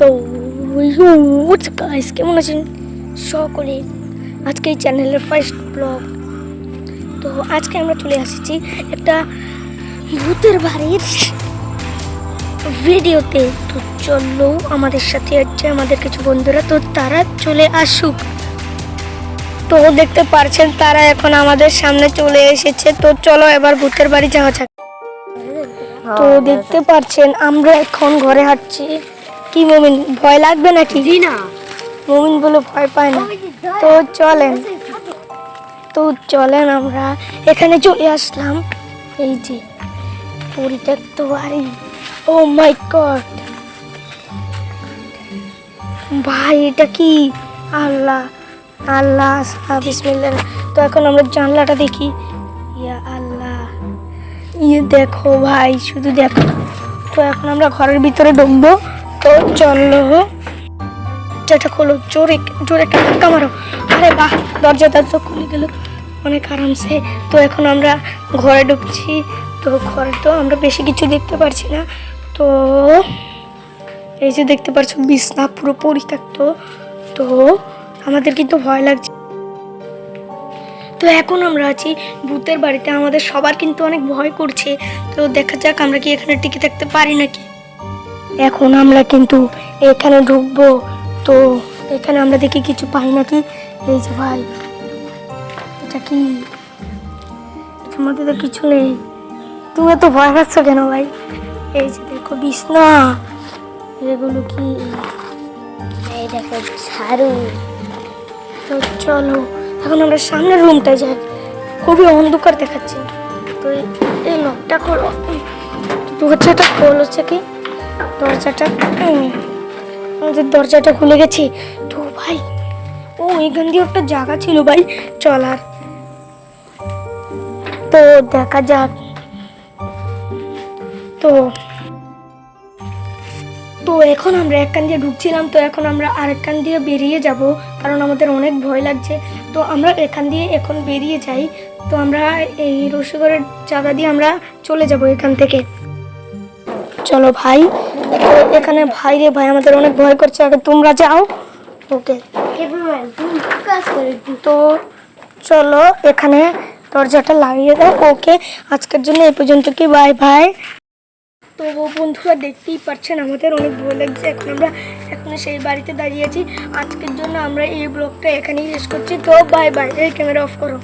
তো গাইস কেমন আছেন সকলে? আজকে এই চ্যানেলের ফার্স্ট ব্লগ তো আজকে আমরা চলে এসেছি একটা ভূতের বাড়ির ভিডিওতে তো চলো আমাদের সাথে আছে আমাদের কিছু বন্ধুরা তো তারা চলে আসুক। তো দেখতে পারছেন তারা এখন আমাদের সামনে চলে এসেছে। তো চলো এবার ভূতের বাড়ি যাওয়া যাক। তো দেখতে পারছেন আমরা এখন ঘরে হাঁটছি। কি মমিন ভয় লাগবে নাকি? না। মমিন বলে ভয় পায় না। তো চলেন। তো চলেন আমরা। এখানে চলে আসলাম। এই যে পরিত্যক্ত বাড়ি। ও মাই গড ভাই এটা কি? আল্লাহ আল্লাহ বিসমিল্লাহ। তো এখন আমরা জানলাটা দেখি। ইয়া আল্লাহ। ইয়ে দেখো ভাই শুধু দেখো। তো এখন আমরা ঘরের ভিতরে ঢুকবো। চলো দরজাটা খোলো জোরে জোরে একটা মারো। আরে বাহ দরজাটা তো খুলে গেল। অনেক আরামসে তো এখন আমরা ঘরে ঢুকছি। তো ঘরে তো আমরা বেশি কিছু দেখতে পারছি না। তো এই যে দেখতে পাচ্ছ বিছনা পুরো পরিত্যক্ত। তো আমাদের কিন্তু ভয় লাগছে। তো এখন আমরা আছি ভূতের বাড়িতে। আমাদের সবার কিন্তু অনেক ভয় করছে। তো দেখা যাক আমরা কি এখানে টিকে থাকতে পারি নাকি। এখন আমরা কিন্তু এখানে ঢুকবো। তো এখানে আমরা দেখি কিছু পাই নাকি? এই যে ভাই, এটা কি? মধ্যে তো কিছু নেই। তুমি তো ভয় পাচ্ছ কেন ভাই? এই যে দেখো বিছনা। এগুলো কি? দেখো ঝাড়ু। তো চলো, এখন আমরা সামনের রুমটায় যাই। খুবই অন্ধকার দেখাচ্ছে। তো এই- লকটা খোলো। দরজাটা হচ্ছে কি? দরজাটা আমাদের দরজাটা খুলে গেছে। তো ভাই, ও, এখান দিয়ে একটা জায়গা ছিল ভাই, চলার। তো দেখা যাক। তো তো এখন আমরা এক কান দিয়ে ঢুকছিলাম, তো এখন আমরা আরেক কান দিয়ে বেরিয়ে যাব, কারণ আমাদের অনেক ভয় লাগছে। তো আমরা এখান দিয়ে এখন বেরিয়ে যাই, তো আমরা এই রসিগড়ের জায়গা দিয়ে আমরা চলে যাব এখান থেকে। চলো ভাই এখানে ভাই রে ভাই, আমাদের অনেক ভয় করছে। আগে তোমরা যাও। ওকে। তো চলো, এখানে দরজাটা লাগিয়ে দাও। ওকে, আজকের জন্য এই পর্যন্ত কি? Bye bye. তো বন্ধুরা, দেখতেই পাচ্ছেন, আমাদের অনেক ভয় লাগছে। এখন আমরা, এখন সেই বাড়িতে দাঁড়িয়ে আছি। আজকের জন্য আমরা এই ব্লগটা এখানেই শেষ করছি। তো বাই বাই। এই ক্যামেরা অফ করো।